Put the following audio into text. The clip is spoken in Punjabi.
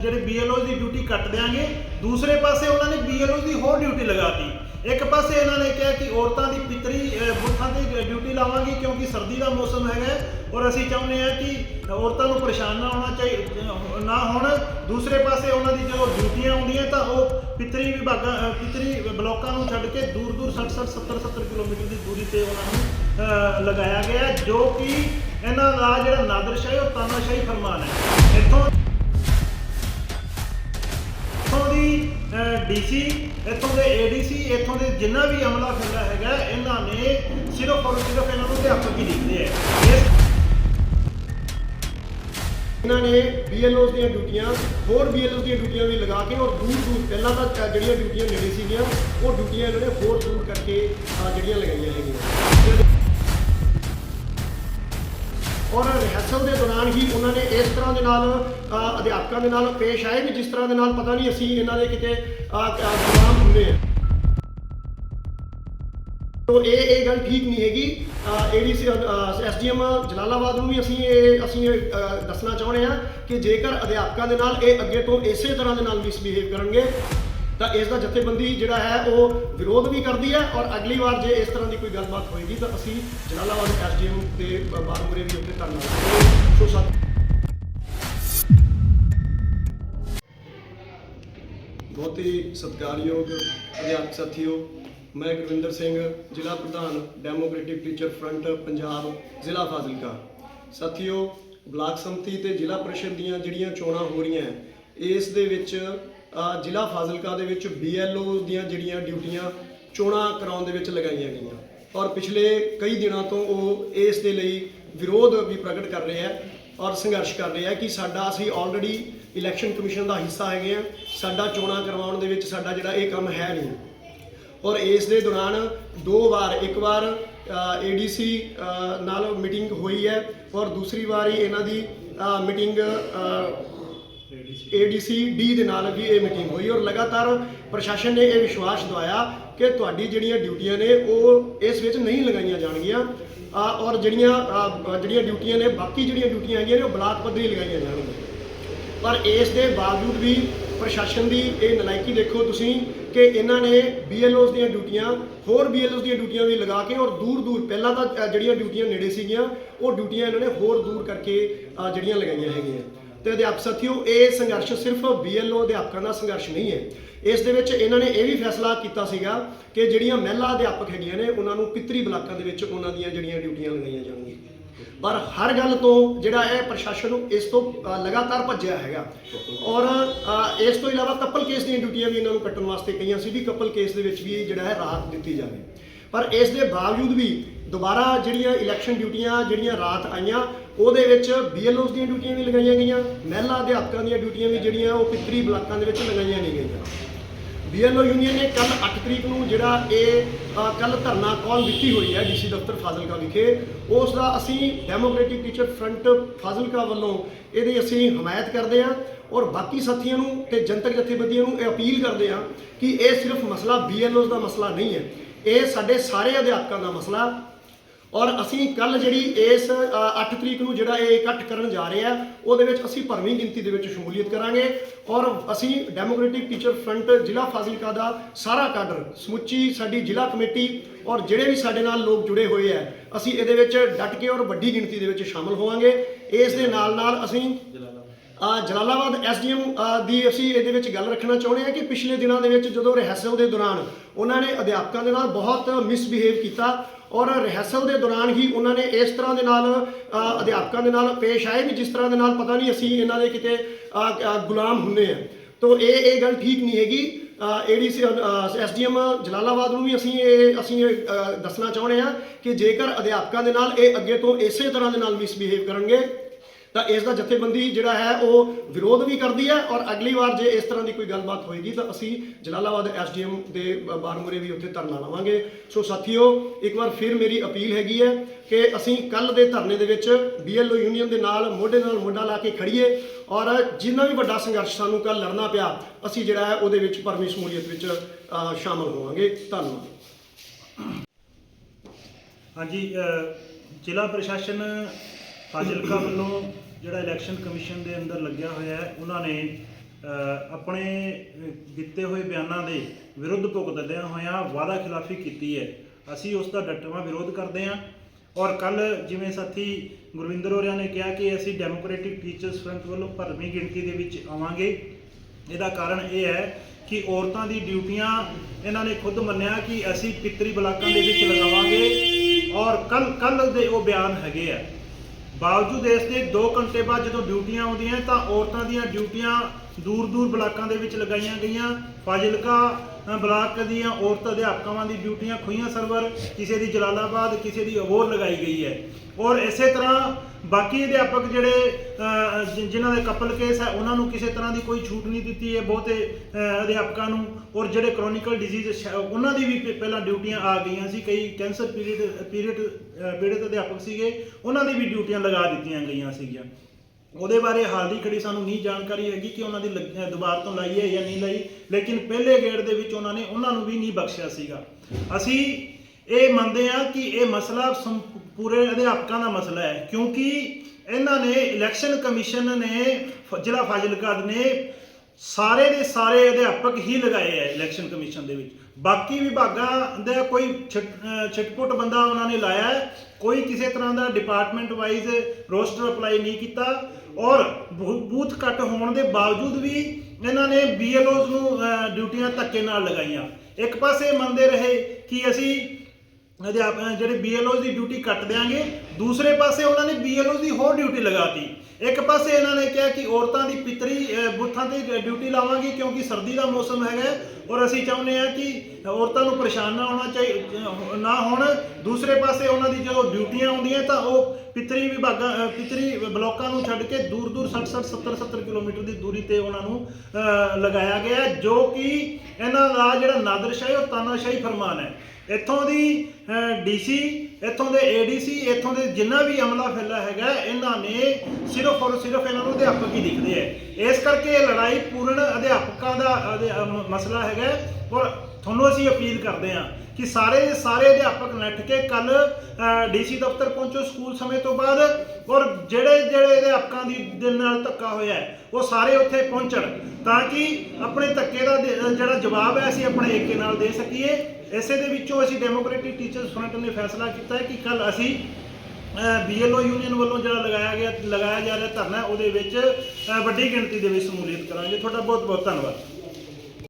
ਜਿਹੜੇ ਬੀਐਲਓ ਦੀ ਡਿਊਟੀ ਕੱਟ ਦਿਆਂਗੇ ਦੂਸਰੇ ਪਾਸੇ ਉਹਨਾਂ ਨੇ ਬੀਐਲਓ ਦੀ ਹੋਰ ਡਿਊਟੀ ਲਗਾਤੀ। ਇੱਕ ਪਾਸੇ ਇਹਨਾਂ ਨੇ ਕਿਹਾ ਕਿ ਔਰਤਾਂ ਦੀ ਪਿਤਰੀ ਅਹ, ਬੁੱਥਾਂ ਤੇ ਡਿਊਟੀ ਲਾਵਾਂਗੇ ਕਿਉਂਕਿ ਸਰਦੀ ਦਾ ਮੌਸਮ ਹੈਗਾ ਔਰ ਅਸੀਂ ਚਾਹੁੰਦੇ ਹਾਂ ਕਿ ਔਰਤਾਂ ਨੂੰ ਪਰੇਸ਼ਾਨ ਨਾ ਹੋਣਾ ਚਾਹੀਦਾ ਨਾ ਹੋਣ। ਦੂਸਰੇ ਪਾਸੇ ਉਹਨਾਂ ਦੀ ਜਦੋਂ ਡਿਊਟੀਆਂ ਆਉਂਦੀਆਂ ਤਾਂ ਉਹ ਪਿਤਰੀ ਵਿਭਾਗਾਂ ਅਹ, ਪਿਤਰੀ ਬਲਾਕਾਂ ਨੂੰ ਛੱਡ ਕੇ ਦੂਰ ਦੂਰ 60 60 70 70 ਕਿਲੋਮੀਟਰ ਦੀ ਦੂਰੀ ਤੇ ਉਹਨਾਂ ਨੂੰ ਲਗਾਇਆ ਗਿਆ ਜੋ ਕਿ ਇਹਨਾਂ ਦਾ ਜਿਹੜਾ ਨਾਦਰਸ਼ਾਹੀ ਔਰ ਤਾਨਾਸ਼ਾਹੀ ਫਰਮਾਨ ਹੈ। ਇੱਥੋਂ ਡੀਸੀ, ਇੱਥੋਂ ਦੇ ਏਡੀਸੀ, ਇੱਥੋਂ ਦੇ ਜਿੰਨਾ ਵੀ ਅਮਲਾ ਫਿਰਦਾ ਹੈਗਾ, ਇਹਨਾਂ ਨੇ ਸਿਰਫ ਔਰ ਸਿਰਫ ਇਹਨਾਂ ਨੂੰ ਅਧਿਆਪਕ ਹੀ ਲਿਖਦੇ ਹੈ ਇਸ ਇਹਨਾਂ ਨੇ ਬੀਐਲਓਸ ਦੀਆਂ ਡਿਊਟੀਆਂ, ਹੋਰ ਬੀਐਲਓਸ ਦੀਆਂ ਡਿਊਟੀਆਂ ਵੀ ਲਗਾ ਕੇ ਔਰ ਦੂਰ ਦੂਰ ਪਹਿਲਾਂ ਤਾਂ ਜਿਹੜੀਆਂ ਡਿਊਟੀਆਂ ਨੇੜੇ ਸੀਗੀਆਂ, ਉਹ ਡਿਊਟੀਆਂ ਇਹਨਾਂ ਨੇ ਹੋਰ ਦੂਰ ਕਰਕੇ ਜਿਹੜੀਆਂ ਲਗਾਈਆਂ ਹੈਗੀਆਂ। ਔਰ ਰਿਹਰਸਲ ਦੇ ਦੌਰਾਨ ਹੀ ਉਹਨਾਂ ਨੇ ਇਸ ਤਰ੍ਹਾਂ ਦੇ ਨਾਲ ਅਧਿਆਪਕਾਂ ਦੇ ਨਾਲ ਪੇਸ਼ ਆਏ ਵੀ ਜਿਸ ਤਰ੍ਹਾਂ ਦੇ ਨਾਲ ਪਤਾ ਨਹੀਂ ਅਸੀਂ ਇਹਨਾਂ ਦੇ ਕਿਤੇ ਗੁਲਾਮ ਹੁੰਦੇ ਆ। ਤੋ ਇਹ ਇਹ ਗੱਲ ਠੀਕ ਨਹੀਂ ਹੈਗੀ। ਏਡੀਸੀ ਐਸਡੀਐਮ ਜਲਾਲਾਬਾਦ ਨੂੰ ਵੀ ਅਸੀਂ ਇਹ, ਅਸੀਂ ਦੱਸਣਾ ਚਾਹੁੰਦੇ ਹਾਂ ਕਿ ਜੇਕਰ ਅਧਿਆਪਕਾਂ ਦੇ ਨਾਲ ਇਹ ਅੱਗੇ ਤੋਂ ਇਸੇ ਤਰ੍ਹਾਂ ਦੇ ਨਾਲ ਮਿਸਬਿਹੇਵ ਕਰਨਗੇ ਤਾਂ ਇਸ ਦਾ ਜਥੇਬੰਦੀ ਜਿਹੜਾ ਹੈ ਉਹ ਵਿਰੋਧ ਵੀ ਕਰਦੀ ਹੈ ਔਰ ਅਗਲੀ ਵਾਰ ਜੇ ਇਸ ਤਰ੍ਹਾਂ ਦੀ ਕੋਈ ਗੱਲਬਾਤ ਹੋਏਗੀ ਤਾਂ ਅਸੀਂ ਜਲਾਲਾਬਾਦ ਐਸਡੀਐਮ ਤੇ ਬਾਰਮੂਰੇ ਵੀ ਉੱਤੇ ਧਰਨਾ ਲਾਵਾਂਗੇ। ਸੋ ਸਾ ਬਹੁਤ ਹੀ ਸਤਿਕਾਰਯੋਗ ਅਧਿਆਪਕ ਸਾਥੀਓ, ਮੈਂ ਗੁਰਵਿੰਦਰ ਸਿੰਘ, ਜ਼ਿਲ੍ਹਾ ਪ੍ਰਧਾਨ ਡੈਮੋਕ੍ਰੈਟਿਕ ਟੀਚਰ ਫਰੰਟ ਪੰਜਾਬ, ਜ਼ਿਲ੍ਹਾ ਫਾਜ਼ਿਲਕਾ। ਸਾਥੀਓ, ਬਲਾਕ ਸੰਮਤੀ ਤੇ ਜ਼ਿਲ੍ਹਾ ਪ੍ਰੀਸ਼ਦ ਦੀਆਂ ਜਿਹੜੀਆਂ ਚੋਣਾਂ ਹੋ ਰਹੀਆਂ, ਇਸ ਦੇ ਵਿੱਚ ਜ਼ਿਲ੍ਹਾ ਫਾਜ਼ਿਲਕਾ ਦੇ ਵਿੱਚ ਬੀਐਲਓ ਦੀਆਂ ਜਿਹੜੀਆਂ ਡਿਊਟੀਆਂ ਚੋਣਾਂ ਕਰਾਉਣ ਦੇ ਵਿੱਚ ਲਗਾਈਆਂ ਗਈਆਂ। ਔਰ ਪਿਛਲੇ ਕਈ ਦਿਨਾਂ ਤੋਂ ਉਹ ਇਸ ਦੇ ਲਈ ਵਿਰੋਧ ਵੀ ਪ੍ਰਗਟ ਕਰ ਰਹੇ ਹੈ ਔਰ ਸੰਘਰਸ਼ ਕਰ ਰਹੇ ਆ ਕਿ ਸਾਡਾ ਅਸੀਂ ਆਲਰੇਡੀ ਇਲੈਕਸ਼ਨ ਕਮਿਸ਼ਨ ਦਾ ਹਿੱਸਾ ਹੈਗੇ ਆ। ਸਾਡਾ ਚੋਣਾਂ ਕਰਵਾਉਣ ਦੇ ਵਿੱਚ ਸਾਡਾ ਜਿਹੜਾ ਇਹ ਕੰਮ ਹੈ ਨਹੀਂ। ਔਰ ਇਸ ਦੇ ਦੌਰਾਨ ਦੋ ਵਾਰ, ਇੱਕ ਵਾਰ ਏਡੀਸੀ ਨਾਲ ਮੀਟਿੰਗ ਹੋਈ ਹੈ ਔਰ ਦੂਸਰੀ ਵਾਰੀ ਇਹਨਾਂ ਦੀ ਮੀਟਿੰਗ ਏਡੀਸੀ ਡੀ ਦੇ ਨਾਲ ਵੀ ਇਹ ਮੀਟਿੰਗ ਹੋਈ ਔਰ ਲਗਾਤਾਰ ਪ੍ਰਸ਼ਾਸਨ ਨੇ ਇਹ ਵਿਸ਼ਵਾਸ ਦਵਾਇਆ ਕਿ ਤੁਹਾਡੀ ਜਿਹੜੀਆਂ ਡਿਊਟੀਆਂ ਨੇ ਉਹ ਇਸ ਵਿੱਚ ਨਹੀਂ ਲਗਾਈਆਂ ਜਾਣਗੀਆਂ। ਔਰ ਜਿਹੜੀਆਂ ਜਿਹੜੀਆਂ ਡਿਊਟੀਆਂ ਨੇ, ਬਾਕੀ ਜਿਹੜੀਆਂ ਡਿਊਟੀਆਂ ਹੈਗੀਆਂ ਨੇ ਉਹ ਬਲਾਕ ਪੱਧਰੀ ਲਗਾਈਆਂ ਜਾਣਗੀਆਂ। ਪਰ ਇਸ ਦੇ ਬਾਵਜੂਦ ਵੀ ਪ੍ਰਸ਼ਾਸਨ ਦੀ ਇਹ ਨਲਾਇਕੀ ਦੇਖੋ ਤੁਸੀਂ ਕਿ ਇਹਨਾਂ ਨੇ ਬੀਐਲਓਸ ਦੀਆਂ ਡਿਊਟੀਆਂ, ਹੋਰ ਬੀਐਲਓਸ ਦੀਆਂ ਡਿਊਟੀਆਂ ਵੀ ਲਗਾ ਕੇ ਔਰ ਦੂਰ ਦੂਰ ਪਹਿਲਾਂ ਤਾਂ ਜਿਹੜੀਆਂ ਡਿਊਟੀਆਂ ਨੇੜੇ ਸੀਗੀਆਂ, ਉਹ ਡਿਊਟੀਆਂ ਇਹਨਾਂ ਨੇ ਹੋਰ ਦੂਰ ਕਰਕੇ ਜਿਹੜੀਆਂ ਲਗਾਈਆਂ ਹੈਗੀਆਂ। ਤੇ ਅਧਿਆਪਕ ਸਾਥੀਓ, ਇਹ ਸੰਘਰਸ਼ ਸਿਰਫ ਬੀਐਲਓ ਅਧਿਆਪਕਾਂ ਦਾ ਸੰਘਰਸ਼ ਨਹੀਂ ਹੈ। ਇਸ ਦੇ ਵਿੱਚ ਇਹਨਾਂ ਨੇ ਇਹ ਵੀ ਫੈਸਲਾ ਕੀਤਾ ਸੀਗਾ ਕਿ ਜਿਹੜੀਆਂ ਮਹਿਲਾ ਅਧਿਆਪਕ ਹੈਗੀਆਂ ਨੇ, ਉਹਨਾਂ ਨੂੰ ਪਿਤਰੀ ਬਲਾਕਾਂ ਦੇ ਵਿੱਚ ਉਹਨਾਂ ਦੀਆਂ ਜਿਹੜੀਆਂ ਡਿਊਟੀਆਂ ਲਗਾਈਆਂ ਜਾਣਗੀਆਂ। ਪਰ ਹਰ ਗੱਲ ਤੋਂ ਜਿਹੜਾ ਹੈ ਪ੍ਰਸ਼ਾਸਨ ਨੂੰ ਇਸ ਤੋਂ ਲਗਾਤਾਰ ਭੱਜਿਆ ਹੈਗਾ। ਔਰ ਇਸ ਤੋਂ ਇਲਾਵਾ ਕਪਲ ਕੇਸ ਦੀਆਂ ਡਿਊਟੀਆਂ ਵੀ ਇਹਨਾਂ ਨੂੰ ਕੱਟਣ ਵਾਸਤੇ ਕਹੀਆਂ ਸੀ ਵੀ ਕਪਲ ਕੇਸ ਦੇ ਵਿੱਚ ਵੀ ਜਿਹੜਾ ਹੈ ਰਾਹਤ ਦਿੱਤੀ ਜਾਵੇ। ਪਰ ਇਸ ਦੇ ਬਾਵਜੂਦ ਵੀ ਦੁਬਾਰਾ ਜਿਹੜੀਆਂ ਇਲੈਕਸ਼ਨ ਡਿਊਟੀਆਂ, ਜਿਹੜੀਆਂ ਰਾਤ ਆਈਆਂ, ਉਹਦੇ ਵਿੱਚ ਬੀਐਲਓਸ ਦੀਆਂ ਡਿਊਟੀਆਂ ਵੀ ਲਗਾਈਆਂ ਗਈਆਂ, ਮਹਿਲਾ ਅਧਿਆਪਕਾਂ ਦੀਆਂ ਡਿਊਟੀਆਂ ਵੀ ਜਿਹੜੀਆਂ, ਉਹ ਪਿੱਤਰੀ ਬਲਾਕਾਂ ਦੇ ਵਿੱਚ ਲਗਾਈਆਂ ਨਹੀਂ ਗਈਆਂ। ਬੀਐਲਓ ਯੂਨੀਅਨ ਨੇ ਕੱਲ 8 ਤਰੀਕ ਨੂੰ ਜਿਹੜਾ ਇਹ ਕੱਲ ਧਰਨਾ ਕਾਲ ਦਿੱਤੀ ਹੋਈ ਹੈ ਡੀਸੀ ਦਫ਼ਤਰ ਫਾਜ਼ਿਲਕਾ ਵਿਖੇ, ਉਸ ਦਾ ਅਸੀਂ ਡੈਮੋਕ੍ਰੈਟਿਕ ਟੀਚਰ ਫਰੰਟ ਫਾਜ਼ਿਲਕਾ ਵੱਲੋਂ ਇਹਦੀ ਅਸੀਂ ਹਮਾਇਤ ਕਰਦੇ ਹਾਂ ਔਰ ਬਾਕੀ ਸਾਥੀਆਂ ਨੂੰ ਤੇ ਜਨਤਕ ਜਥੇਬੰਦੀਆਂ ਨੂੰ ਇਹ ਅਪੀਲ ਕਰਦੇ ਹਾਂ ਕਿ ਇਹ ਸਿਰਫ ਮਸਲਾ ਬੀਐਲਓਸ ਦਾ ਮਸਲਾ ਨਹੀਂ ਹੈ, ਇਹ ਸਾਡੇ ਸਾਰੇ ਅਧਿਆਪਕਾਂ ਦਾ ਮਸਲਾ ਔਰ ਅਸੀਂ ਕੱਲ ਜਿਹੜੀ ਇਸ ਅ, 8 ਤਰੀਕ ਨੂੰ ਜਿਹੜਾ ਇਹ ਇਕੱਠ ਕਰਨ ਜਾ ਰਹੇ ਆ ਉਹਦੇ ਵਿੱਚ ਅਸੀਂ ਭਰਵੀਂ ਗਿਣਤੀ ਦੇ ਵਿੱਚ ਸ਼ਮੂਲੀਅਤ ਕਰਾਂਗੇ ਔਰ ਅਸੀਂ ਡੈਮੋਕ੍ਰੈਟਿਕ ਟੀਚਰ ਫਰੰਟ ਜ਼ਿਲ੍ਹਾ ਫਾਜ਼ਿਲਕਾ ਦਾ ਸਾਰਾ ਕਾਡਰ ਸਮੁੱਚੀ ਸਾਡੀ ਜ਼ਿਲ੍ਹਾ ਕਮੇਟੀ ਔਰ ਜਿਹੜੇ ਵੀ ਸਾਡੇ ਨਾਲ ਲੋਕ ਜੁੜੇ ਹੋਏ ਆ ਅਸੀਂ ਇਹਦੇ ਵਿੱਚ ਡਟ ਕੇ ਔਰ ਵੱਡੀ ਗਿਣਤੀ ਦੇ ਵਿੱਚ ਸ਼ਾਮਲ ਹੋਵਾਂਗੇ। ਇਸ ਦੇ ਨਾਲ ਨਾਲ ਅਸੀਂ ਆ ਜਲਾਲਾਬਾਦ ਐਸਡੀਐਮ ਦੀ ਅਸੀਂ ਇਹਦੇ ਵਿੱਚ ਗੱਲ ਰੱਖਣਾ ਚਾਹੁੰਦੇ ਹਾਂ ਕਿ ਪਿਛਲੇ ਦਿਨਾਂ ਦੇ ਵਿੱਚ ਜਦੋਂ ਰਿਹਰਸਲ ਦੇ ਦੌਰਾਨ ਉਹਨਾਂ ਨੇ ਅਧਿਆਪਕਾਂ ਦੇ ਨਾਲ ਬਹੁਤ ਮਿਸਬਿਹੇਵ ਕੀਤਾ ਔਰ ਰਿਹਰਸਲ ਦੇ ਦੌਰਾਨ ਹੀ ਉਹਨਾਂ ਨੇ ਇਸ ਤਰ੍ਹਾਂ ਦੇ ਨਾਲ ਅਧਿਆਪਕਾਂ ਦੇ ਨਾਲ ਪੇਸ਼ ਆਏ ਵੀ ਜਿਸ ਤਰ੍ਹਾਂ ਦੇ ਨਾਲ ਪਤਾ ਨਹੀਂ ਅਸੀਂ ਇਹਨਾਂ ਦੇ ਕਿਤੇ ਗੁਲਾਮ ਹੁੰਦੇ ਆ। ਤੋ ਇਹ ਇਹ ਗੱਲ ਠੀਕ ਨਹੀਂ ਹੈਗੀ। ਏਡੀਸੀ ਐਸਡੀਐਮ ਜਲਾਲਾਬਾਦ ਨੂੰ ਵੀ ਅਸੀਂ ਇਹ ਅਸੀਂ ਇਹ, ਦੱਸਣਾ ਚਾਹੁੰਦੇ ਹਾਂ ਕਿ ਜੇਕਰ ਅਧਿਆਪਕਾਂ ਦੇ ਨਾਲ ਇਹ ਅੱਗੇ ਤੋਂ ਇਸੇ ਤਰ੍ਹਾਂ ਦੇ ਨਾਲ ਮਿਸਬਿਹੇਵ ਕਰਨਗੇ ਤਾਂ ਇਸ ਦਾ ਜਥੇਬੰਦੀ ਜਿਹੜਾ ਹੈ ਉਹ ਵਿਰੋਧ ਵੀ ਕਰਦੀ ਹੈ ਔਰ ਅਗਲੀ ਵਾਰ ਜੇ ਇਸ ਤਰ੍ਹਾਂ ਦੀ ਕੋਈ ਗੱਲਬਾਤ ਹੋਏਗੀ ਤਾਂ ਅਸੀਂ ਜਲਾਲਾਬਾਦ ਐਸਡੀਐਮ ਦੇ ਬ- ਬਾਰਮੂਰੇ ਵੀ ਉੱਥੇ ਧਰਨਾ ਲਾਵਾਂਗੇ। ਸੋ ਸਾਥੀਓ ਇੱਕ ਵਾਰ ਫਿਰ ਮੇਰੀ ਅਪੀਲ ਹੈਗੀ ਹੈ ਕਿ ਅਸੀਂ ਕੱਲ ਦੇ ਧਰਨੇ ਦੇ ਵਿੱਚ ਬੀਐਲਓ ਯੂਨੀਅਨ ਦੇ ਨਾਲ ਮੋਢੇ ਨਾਲ ਮੋਢਾ ਲਾ ਕੇ ਖੜੀਏ ਔਰ ਜਿੰਨਾ ਵੀ ਵੱਡਾ ਸੰਘਰਸ਼ ਸਾਨੂੰ ਕੱਲ ਲੜਨਾ ਪਿਆ ਅਸੀਂ ਜਿਹੜਾ ਹੈ ਉਹਦੇ ਵਿੱਚ ਭਰਵੀਂ ਸ਼ਮੂਲੀਅਤ ਵਿੱਚ ਅ, ਸ਼ਾਮਲ ਹੋਵਾਂਗੇ। ਧੰਨਵਾਦ। ਹਾਂਜੀ ਜ਼ਿਲ੍ਹਾ ਪ੍ਰਸ਼ਾਸਨ ਫਾਜ਼ਿਲਕਾ ਵੱਲੋਂ ਜਿਹੜਾ ਇਲੈਕਸ਼ਨ ਕਮਿਸ਼ਨ ਦੇ ਅੰਦਰ ਲੱਗਿਆ ਹੋਇਆ ਹੈ, ਉਹਨਾਂ ਨੇ ਆਪਣੇ ਦਿੱਤੇ ਹੋਏ ਬਿਆਨਾਂ ਦੇ ਵਿਰੁੱਧ ਭੁਗਤਦਿਆਂ ਹੋਇਆਂ, ਵਾਅਦਾ ਖਿਲਾਫੀ ਕੀਤੀ ਹੈ। ਅਸੀਂ ਉਸ ਦਾ ਡਟਵਾਂ ਵਿਰੋਧ ਕਰਦੇ ਹਾਂ। ਔਰ ਕੱਲ ਜਿਵੇਂ ਸਾਥੀ ਗੁਰਵਿੰਦਰ ਹੋਰਿਆਂ ਨੇ ਕਿਹਾ ਕਿ ਅਸੀਂ ਡੈਮੋਕ੍ਰੈਟਿਕ ਟੀਚਰਸ ਫਰੰਟ ਵੱਲੋਂ ਭਰਵੀਂ ਗਿਣਤੀ ਦੇ ਵਿੱਚ ਆਵਾਂਗੇ। ਇਹਦਾ ਕਾਰਨ ਇਹ ਹੈ ਕਿ ਔਰਤਾਂ ਦੀ ਡਿਊਟੀਆਂ ਇਹਨਾਂ ਨੇ ਖੁਦ ਮੰਨਿਆ ਕਿ ਅਸੀਂ ਪਿਤਰੀ ਬਲਾਕਾਂ ਦੇ ਵਿੱਚ ਲਗਾਵਾਂਗੇ। ਔਰ ਕੱਲ ਕੱਲ ਦੇ ਉਹ ਬਿਆਨ ਹੈਗੇ ਆ। ਬਾਵਜੂਦ ਇਸ ਦੇ 2 ਘੰਟੇ ਬਾਅਦ ਜਦੋਂ ਡਿਊਟੀਆਂ ਆਉਂਦੀਆਂ ਤਾਂ ਔਰਤਾਂ ਦੀਆਂ ਡਿਊਟੀਆਂ ਦੂਰ ਦੂਰ ਬਲਾਕਾਂ ਦੇ ਵਿੱਚ ਲਗਾਈਆਂ ਗਈਆਂ। ਫਾਜ਼ਿਲਕਾ ਬਲਾਕ ਦੀਆਂ ਔਰਤ ਅਧਿਆਪਕਾਵਾਂ ਦੀ ਡਿਊਟੀਆਂ ਖੁਈਆਂ ਸਰਵਰ ਕਿਸੇ ਦੀ ਜਲਾਲਾਬਾਦ ਕਿਸੇ ਦੀ ਅਬੋਹਰ ਲਗਾਈ ਗਈ ਹੈ। ਔਰ ਇਸੇ ਤਰ੍ਹਾਂ ਬਾਕੀ ਅਧਿਆਪਕ ਜਿਹੜੇ ਅ, ਜਿਨ੍ਹਾਂ ਦੇ ਕਪਲ ਕੇਸ ਹੈ ਉਹਨਾਂ ਨੂੰ ਕਿਸੇ ਤਰ੍ਹਾਂ ਦੀ ਕੋਈ ਛੂਟ ਨਹੀਂ ਦਿੱਤੀ ਹੈ ਬਹੁਤੇ ਅਧਿਆਪਕਾਂ ਨੂੰ। ਔਰ ਜਿਹੜੇ ਕ੍ਰੋਨਿਕਲ ਡਿਜ਼ੀਜ਼ ਉਹਨਾਂ ਦੀ ਵੀ ਪਹਿਲਾਂ ਡਿਊਟੀਆਂ ਆ ਗਈਆਂ ਸੀ। ਕਈ ਕੈਂਸਰ ਪੀਰੀਅਡ ਪੀਰੀਅਡ ਪੀੜਤ ਅਧਿਆਪਕ ਸੀਗੇ ਉਹਨਾਂ ਦੀ ਵੀ ਡਿਊਟੀਆਂ ਲਗਾ ਦਿੱਤੀਆਂ ਗਈਆਂ ਸੀਗੀਆਂ। ਉਹਦੇ ਬਾਰੇ ਹਾਲ ਦੀ ਘੜੀ ਸਾਨੂੰ ਨਹੀਂ ਜਾਣਕਾਰੀ ਹੈਗੀ ਕਿ ਉਹਨਾਂ ਦੀ ਲੱਗ- ਦੁਬਾਰ ਤੋਂ ਲਾਈ ਹੈ ਜਾਂ ਨਹੀਂ ਲਾਈ, ਲੇਕਿਨ ਪਹਿਲੇ ਗੇੜ ਦੇ ਵਿੱਚ ਉਹਨਾਂ ਨੇ ਉਹਨਾਂ ਨੂੰ ਵੀ ਨਹੀਂ ਬਖਸ਼ਿਆ ਸੀਗਾ। ਅਸੀਂ ਇਹ ਮੰਨਦੇ ਹਾਂ ਕਿ ਇਹ ਮਸਲਾ ਸੰ- ਪੂਰੇ ਅਧਿਆਪਕਾਂ ਦਾ ਮਸਲਾ ਹੈ, ਕਿਉਂਕਿ ਇਹਨਾਂ ਨੇ ਇਲੈਕਸ਼ਨ ਕਮਿਸ਼ਨ ਨੇ ਫ- ਜ਼ਿਲ੍ਹਾ ਫਾਜ਼ਿਲਕਾ ਨੇ ਸਾਰੇ ਦੇ ਸਾਰੇ ਅਧਿਆਪਕ ਹੀ ਲਗਾਏ ਹੈ ਇਲੈਕਸ਼ਨ ਕਮਿਸ਼ਨ ਦੇ ਵਿੱਚ। ਬਾਕੀ ਵਿਭਾਗਾਂ ਦਾ ਕੋਈ ਛਿਟ- ਅਹ ਛਿਟਪੁਟ ਬੰਦਾ ਉਹਨਾਂ ਨੇ ਲਾਇਆ ਕੋਈ ਕਿਸੇ ਤਰ੍ਹਾਂ ਦਾ ਡਿਪਾਰਟਮੈਂਟ ਵਾਈਜ਼ ਰੋਸਟਰ ਅਪਲਾਈ ਨਹੀਂ ਕੀਤਾ। ਔਰ ਬੂ- ਬੂਥ ਘੱਟ ਹੋਣ ਦੇ ਬਾਵਜੂਦ ਵੀ ਇਹਨਾਂ ਨੇ ਬੀਐਲਓਜ਼ ਨੂੰ ਡਿਊਟੀਆਂ ਧੱਕੇ ਨਾਲ ਲਗਾਈਆਂ। ਇੱਕ ਪਾਸੇ ਮੰਨਦੇ ਰਹੇ ਕਿ ਅਸੀਂ ਅਧਿਆਪਕ ਜਿਹੜੇ ਬੀਐਲਓ ਦੀ ਡਿਊਟੀ ਕੱਟ ਦਿਆਂਗੇ। ਦੂਸਰੇ ਪਾਸੇ ਉਹਨਾਂ ਨੇ ਬੀਐਲਓ ਦੀ ਹੋਰ ਡਿਊਟੀ ਲਗਾਤੀ। ਇੱਕ ਪਾਸੇ ਇਹਨਾਂ ਨੇ ਕਿਹਾ ਕਿ ਔਰਤਾਂ ਦੀ ਪਿਤਰੀ ਬੁੱਥਾਂ ਤੇ ਡਿਊਟੀ ਲਾਵਾਂਗੇ ਕਿਉਂਕਿ ਸਰਦੀ ਦਾ ਮੌਸਮ ਹੈਗਾ ਔਰ ਅਸੀਂ ਚਾਹੁੰਦੇ ਹਾਂ ਕਿ ਔਰਤਾਂ ਨੂੰ ਪਰੇਸ਼ਾਨ ਨਾ ਹੋਣਾ ਚਾਹੀਦਾ ਨਾ ਹੋਣ। ਦੂਸਰੇ ਪਾਸੇ ਉਹਨਾਂ ਦੀ ਜਦੋਂ ਡਿਊਟੀਆਂ ਆਉਂਦੀਆਂ ਤਾਂ ਉਹ ਪਿਤਰੀ ਵਿਭਾਗਾਂ ਅਹ, ਪਿਤਰੀ ਬਲਾਕਾਂ ਨੂੰ ਛੱਡ ਕੇ ਦੂਰ ਦੂਰ 60 60 70 70 ਕਿਲੋਮੀਟਰ ਦੀ ਦੂਰੀ ਤੇ ਉਹਨਾਂ ਨੂੰ ਲਗਾਇਆ ਗਿਆ ਜੋ ਕਿ ਇਹਨਾਂ ਦਾ ਜਿਹੜਾ ਨਾਦਰਸ਼ਾਹੀ ਔਰ ਤਾਨਾਸ਼ਾਹੀ ਫਰਮਾਨ ਹੈ। ਇੱਥੋਂ ਦੀ ਡੀਸੀ ਇੱਥੋਂ ਦੇ ਏਡੀਸੀ ਇੱਥੋਂ ਦੇ ਜਿੰਨਾ ਵੀ ਅਮਲਾ ਫੈਲਾ ਹੈਗਾ, ਇਹਨਾਂ ਨੇ ਸਿਰਫ ਔਰ ਸਿਰਫ ਇਹਨਾਂ ਨੂੰ ਅਧਿਆਪਕ ਹੀ ਦਿਖਦੇ ਹੈ ਇਸ ਕਰਕੇ ਇਹ ਲੜਾਈ ਪੂਰਨ ਅਧਿਆਪਕਾਂ ਦਾ ਅਧਿਆ ਮ- ਮਸਲਾ ਹੈਗਾ ਹੈ ਔਰ ਤੁਹਾਨੂੰ ਅਸੀਂ ਅਪੀਲ ਕਰਦੇ ਹਾਂ ਕਿ ਸਾਰੇ ਦੇ ਸਾਰੇ ਅਧਿਆਪਕ ਨੱਠ ਕੇ ਕੱਲ ਡੀਸੀ ਦਫ਼ਤਰ ਪਹੁੰਚੋ ਸਕੂਲ ਸਮੇਂ ਤੋਂ ਬਾਅਦ ਔਰ ਜਿਹੜੇ ਜਿਹੜੇ ਅਧਿਆਪਕਾਂ ਦੀ ਦੇ ਨਾਲ ਧੱਕਾ ਹੋਇਆ ਹੈ, ਉਹ ਸਾਰੇ ਉੱਥੇ ਪਹੁੰਚਣ ਤਾਂ ਕਿ ਆਪਣੇ ਧੱਕੇ ਦਾ ਦੇ- ਜਿਹੜਾ ਜਵਾਬ ਹੈ ਅਸੀਂ ਆਪਣੇ ਏਕੇ ਨਾਲ ਦੇ ਸਕੀਏ। ਇਸੇ ਦੇ ਵਿੱਚੋਂ ਅਸੀਂ ਡੈਮੋਕ੍ਰੈਟਿਕ ਟੀਚਰਸ ਫਰੰਟ ਨੇ ਫੈਸਲਾ ਕੀਤਾ ਹੈ ਕਿ ਕੱਲ ਅਸੀਂ ਬੀਐਲਓ ਯੂਨੀਅਨ ਵੱਲੋਂ ਜਿਹੜਾ ਲਗਾਇਆ ਗਿਆ, ਲਗਾਇਆ ਜਾ ਰਿਹਾ ਧਰਨਾ ਉਹਦੇ ਵਿੱਚ ਵੱਡੀ ਗਿਣਤੀ ਦੇ ਵਿੱਚ ਸਮੂਲੀਅਤ ਕਰਾਂਗੇ। ਤੁਹਾਡਾ ਬਹੁਤ ਬਹੁਤ ਧੰਨਵਾਦ।